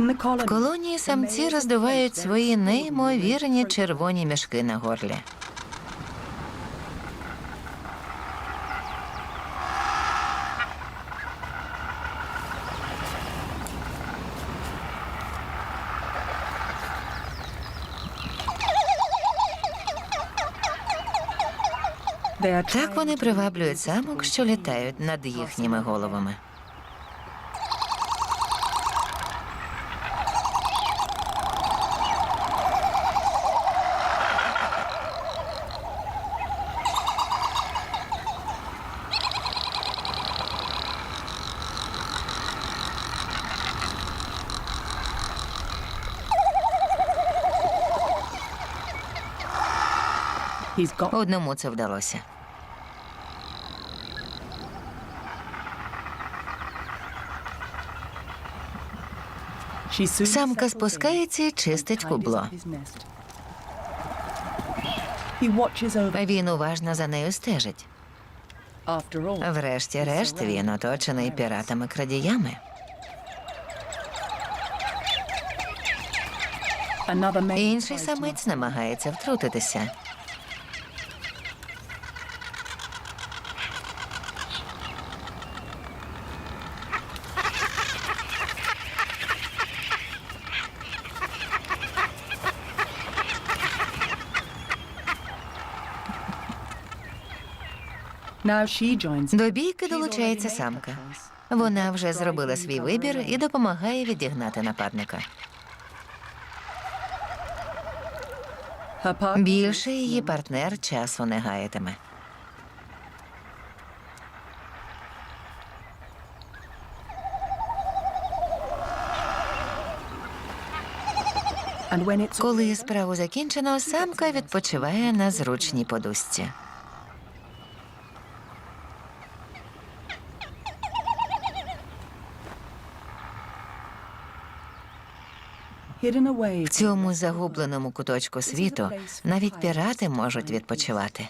В колонії самці роздувають свої неймовірні червоні мішки на горлі. Так вони приваблюють самок, що літають над їхніми головами. Одному це вдалося. Самка спускається і чистить кубло. Він уважно за нею стежить. Врешті-решт він оточений піратами-крадіями. Інший самець намагається втрутитися. До бійки долучається самка. Вона вже зробила свій вибір і допомагає відігнати нападника. Більше її партнер часу не гаятиме. Коли справу закінчено, самка відпочиває на зручній подушці. В цьому загубленому куточку світу навіть пірати можуть відпочивати.